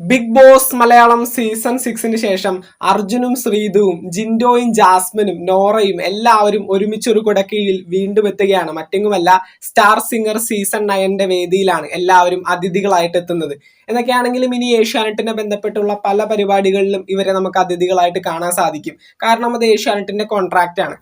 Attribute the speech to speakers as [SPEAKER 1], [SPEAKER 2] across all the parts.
[SPEAKER 1] Big boss Malayalam season സിക്സിന് ശേഷം അർജുനും ശ്രീതുവും ജിൻഡോയും ജാസ്മിനും നോറയും എല്ലാവരും ഒരുമിച്ച് ഒരു കുടക്കീഴിൽ വീണ്ടും എത്തുകയാണ്. മറ്റെങ്ങുമല്ല സ്റ്റാർ സിംഗർ സീസൺ നയന്റെ വേദിയിലാണ് എല്ലാവരും അതിഥികളായിട്ട് എത്തുന്നത്. എന്നൊക്കെയാണെങ്കിലും ഇനി ഏഷ്യാനെറ്റിനെ ബന്ധപ്പെട്ടുള്ള പല പരിപാടികളിലും ഇവരെ നമുക്ക് അതിഥികളായിട്ട് കാണാൻ സാധിക്കും. കാരണം അത് ഏഷ്യാനെറ്റിന്റെ കോൺട്രാക്റ്റ് ആണ്.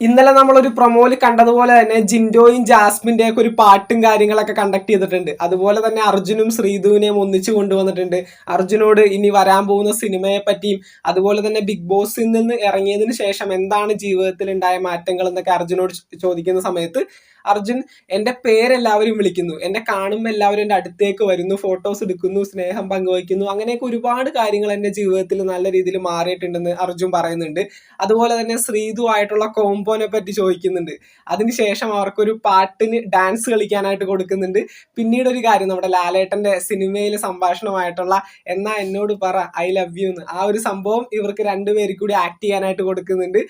[SPEAKER 1] ഇന്നലെ നമ്മളൊരു പ്രൊമോയിൽ കണ്ടതുപോലെ തന്നെ ജിൻഡോയും ജാസ്മിന്റെ ഒക്കെ ഒരു പാട്ടും കാര്യങ്ങളൊക്കെ കണ്ടക്ട് ചെയ്തിട്ടുണ്ട്. അതുപോലെ തന്നെ അർജുനും ശ്രീധുവിനെയും ഒന്നിച്ചു കൊണ്ടുവന്നിട്ടുണ്ട്. അർജുനോട് ഇനി വരാൻ പോകുന്ന സിനിമയെ പറ്റിയും അതുപോലെ തന്നെ ബിഗ് ബോസിൽ നിന്ന് ഇറങ്ങിയതിന് ശേഷം എന്താണ് ജീവിതത്തിൽ ഉണ്ടായ മാറ്റങ്ങൾ എന്നൊക്കെ അർജുനോട് ചോദിക്കുന്ന സമയത്ത് അർജുൻ എന്റെ പേരെല്ലാവരും വിളിക്കുന്നു. എന്നെ കാണുമ്പോൾ എല്ലാവരും എന്റെ അടുത്തേക്ക് വരുന്നു. ഫോട്ടോസ് എടുക്കുന്നു സ്നേഹം പങ്കുവയ്ക്കുന്നു. അങ്ങനെയൊക്കെ ഒരുപാട് കാര്യങ്ങൾ എന്റെ ജീവിതത്തിൽ നല്ല രീതിയിൽ മാറിയിട്ടുണ്ടെന്ന് അർജുൻ പറയുന്നുണ്ട്. അതുപോലെ തന്നെ ശ്രീതു ആയിട്ടുള്ള കോംബോനെ പറ്റി ചോദിക്കുന്നുണ്ട്. അതിനുശേഷം അവർക്കൊരു പാട്ടിന് ഡാൻസ് കളിക്കാനായിട്ട് കൊടുക്കുന്നുണ്ട്. പിന്നീട് ഒരു കാര്യം നമ്മുടെ ലാലേട്ടന്റെ സിനിമയിലെ സംഭാഷണമായിട്ടുള്ള എന്നാ എന്നോട് പറ ഐ ലവ് യു എന്ന്. ആ ഒരു സംഭവം ഇവർക്ക് രണ്ടുപേരും കൂടി ആക്ട് ചെയ്യാനായിട്ട് കൊടുക്കുന്നുണ്ട്.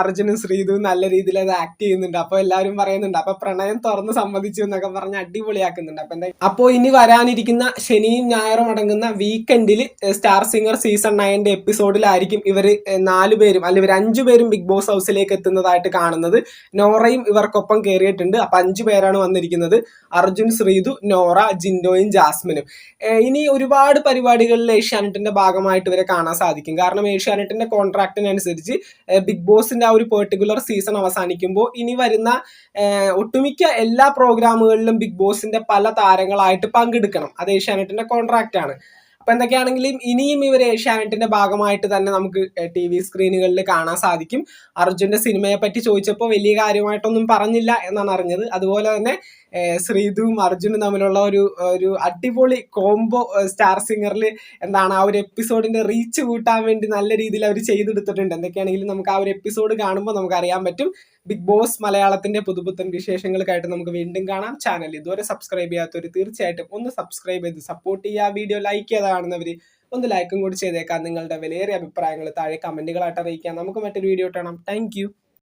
[SPEAKER 1] അർജുനും ശ്രീതുവും നല്ല രീതിയിൽ അത് ആക്ട് ചെയ്യുന്നുണ്ട്. അപ്പോൾ എല്ലാവരും പറയുന്നുണ്ട് അപ്പൊ പ്രണയം തുറന്ന് സമ്മതിച്ചു എന്നൊക്കെ പറഞ്ഞ് അടിപൊളിയാക്കുന്നുണ്ട്. അപ്പൊ എന്താ അപ്പോൾ ഇനി വരാനിരിക്കുന്ന ശനിയും ഞായറും അടങ്ങുന്ന വീക്കെൻഡിൽ സ്റ്റാർ സിംഗർ സീസൺ നയന്റെ എപ്പിസോഡിലായിരിക്കും ഇവർ നാല് പേരും അല്ലെങ്കിൽ ഇവർ അഞ്ചു പേരും ബിഗ് ബോസ് ഹൗസിലേക്ക് എത്തുന്നതായിട്ട് കാണുന്നത്. നോറയും ഇവർക്കൊപ്പം കയറിയിട്ടുണ്ട് അപ്പൊ അഞ്ചു പേരാണ് വന്നിരിക്കുന്നത്. അർജുൻ ശ്രീതു നോറ ജിൻഡോയും ജാസ്മിനും. ഇനി ഒരുപാട് പരിപാടികളിൽ ഏഷ്യാനെറ്റിന്റെ ഭാഗമായിട്ട് ഇവരെ കാണാൻ സാധിക്കും. കാരണം ഏഷ്യാനെറ്റിന്റെ കോൺട്രാക്റ്റിനനുസരിച്ച് ബിഗ് ബോസിന്റെ ആ ഒരു പെർട്ടിക്കുലർ സീസൺ അവസാനിക്കുമ്പോൾ ഇനി വരുന്ന ഒട്ടുമിക്ക എല്ലാ പ്രോഗ്രാമുകളിലും ബിഗ് ബോസിന്റെ പല താരങ്ങളായിട്ട് പങ്കെടുക്കണം. അത് ഏഷ്യാനെറ്റിന്റെ കോൺട്രാക്റ്റ് ആണ് അപ്പൊ എന്തൊക്കെയാണെങ്കിലും ഇനിയും ഇവർ ഏഷ്യാനെറ്റിന്റെ ഭാഗമായിട്ട് തന്നെ നമുക്ക് ടി വി സ്ക്രീനുകളിൽ കാണാൻ സാധിക്കും. അർജുന്റെ സിനിമയെ പറ്റി ചോദിച്ചപ്പോൾ വലിയ കാര്യമായിട്ടൊന്നും പറഞ്ഞില്ല എന്നാണ് അറിഞ്ഞത്. അതുപോലെ തന്നെ ശ്രീതുവും അർജുനും തമ്മിലുള്ള ഒരു ഒരു അടിപൊളി കോംബോ സ്റ്റാർ സിംഗറിൽ എന്താണ് ആ ഒരു എപ്പിസോഡിന്റെ റീച്ച് കൂട്ടാൻ വേണ്ടി നല്ല രീതിയിൽ അവർ ചെയ്തെടുത്തിട്ടുണ്ട്. എന്തൊക്കെയാണെങ്കിലും നമുക്ക് ആ ഒരു എപ്പിസോഡ് കാണുമ്പോൾ നമുക്ക് അറിയാൻ പറ്റും. ബിഗ് ബോസ് മലയാളത്തിന്റെ പുതുപുത്തൻ വിശേഷങ്ങൾക്കായിട്ട് നമുക്ക് വീണ്ടും കാണാം. ചാനൽ ഇതുവരെ സബ്സ്ക്രൈബ് ചെയ്യാത്തവർ തീർച്ചയായിട്ടും ഒന്ന് സബ്സ്ക്രൈബ് ചെയ്ത് സപ്പോർട്ട് ചെയ്യുക. വീഡിയോ ലൈക്ക് ചെയ്ത് കാണുന്നവർ ഒന്ന് ലൈക്കും കൂടി ചെയ്തേക്കാം. നിങ്ങളുടെ വിലയേറിയ അഭിപ്രായങ്ങൾ താഴെ കമന്റുകളായിട്ട് അറിയിക്കാം. നമുക്ക് മറ്റൊരു വീഡിയോ കാണാം. താങ്ക്